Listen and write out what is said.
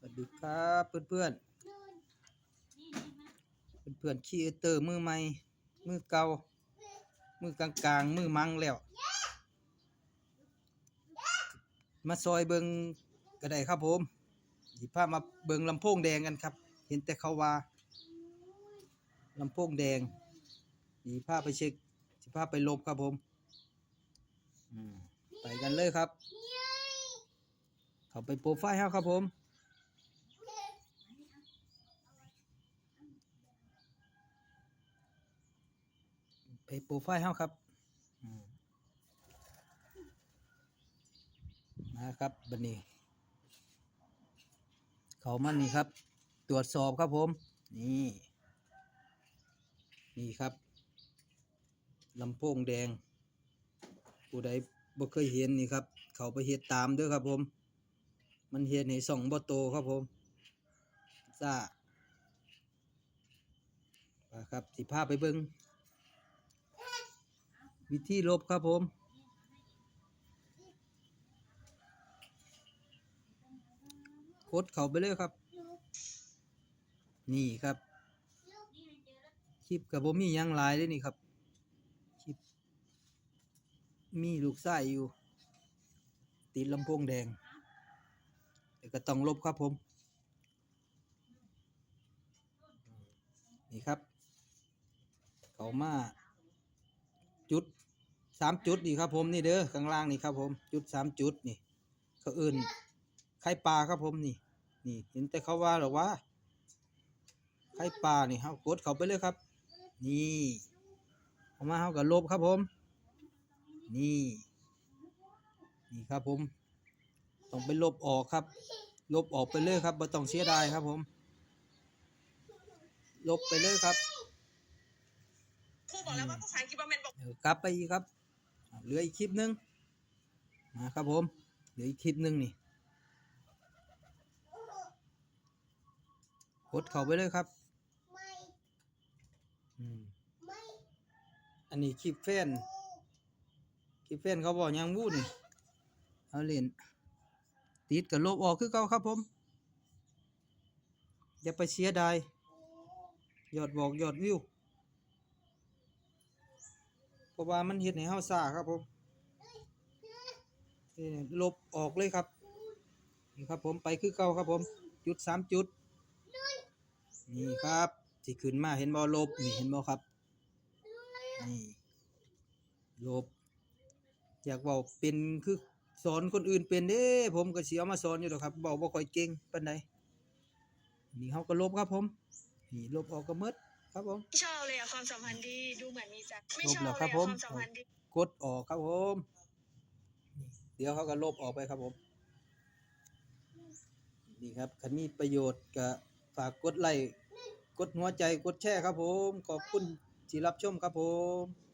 สวัสดีครับเพื่อนเพื่อนเพื่อนเพื่อนคีเตอร์มือใหม่ มือเก่า มือกลางกลางๆมือมังแล้ว มาซอยเบิงก็ได้ครับผมสิพามาเบิงลำโพงแดงกันครับ เห็นแต่เขาว่าลำโพงแดงสีพาไปเช็คสิพาไปลบครับผมไปกันเลยครับ เขาไปโปรไฟล์เฮาครับผม ไปโปรไฟล์เฮาครับอืมมาครับบันนี้ เขามันนี่ครับ ตรวจสอบครับผม นี่ นี่ครับลำโพงแดง ผู้ใดบ่เคยเห็นนี่ครับ เขาไปเฮ็ดตามด้อครับผม มันเฮ็ดให้ส่องบ่โตครับผมซ่าครับสิพาไปเบิ่ง วิธีลบครับผม กดเข้าไปเลยครับ นี่ครับ คลิปกับผมมียังลายเลยนี่ครับ คลิป มีลูกไส้อยู่ ติดลำโพงแดงแต่ก็ต้องลบครับผม นี่ครับ เขามา จุดสามจุดนี่ครับผมนี่เด้อข้างล่างนี่ครับผมจุดสามจุดนี่เขาอื่นไข่ปลาครับผมนี่ นี่ เห็นแต่เขาว่าหรอว่าไข่ปลานี่เขากดเขาไปเลยครับ นี่เอามาเขากับลบครับผม นี่ นี่ครับผม ต้องไปลบออกครับ ลบออกไปเลยครับไม่ต้องเสียดายครับผม ลบไปเลยครับครูบอกแล้วว่าภาษาอังกฤษ เป็นบอกเดี๋ยวกลับไปอีกครับ เหลืออีกคลิปหนึงมาครับผม เหลืออีกคลิปหนึงนี่กดเข้าไปเลยครับอันนี้คลิปแฟนคลิปแฟนเขาบอกยังวู้นี่เอาเล่นติดกับลบออกคือเก่าครับผม อย่าไปเสียดายยอดบอกยอดวิว ราะว่ามันเห็ดให้เฮาซ่าครับผมนี่ลบออกเลยครับนี่ครับผมไปคือเก่าครับผม จุดสามจุด นี่ครับที่ขึ้นมาเห็นบ่ลบนี่เห็นบ่ครับนี่ลบ อยากเว้าเป็นคือสอนคนอื่นเป็นเด้ผมก็สิเอามาสอนอยู่ดอกครับเว้าบ่ค่อยเก่งปานใดนี่เฮาก็ลบครับผม นี่ลบออกก็หมด ครับผมไม่ชอบเลยอะความสัมพันธ์ดีดูเหมือนมีจักไม่ลบชอบแล้วเลยครับอะผมความสัมพันธ์ดีกดออกครับผมนี่เดี๋ยวเขาก็ลบออกไปครับผมนี่ครับคันมีประโยชน์ก็ฝากกดไลค์กดหัวใจกดแชร์ครับผม ขอบคุณที่รับชมครับผม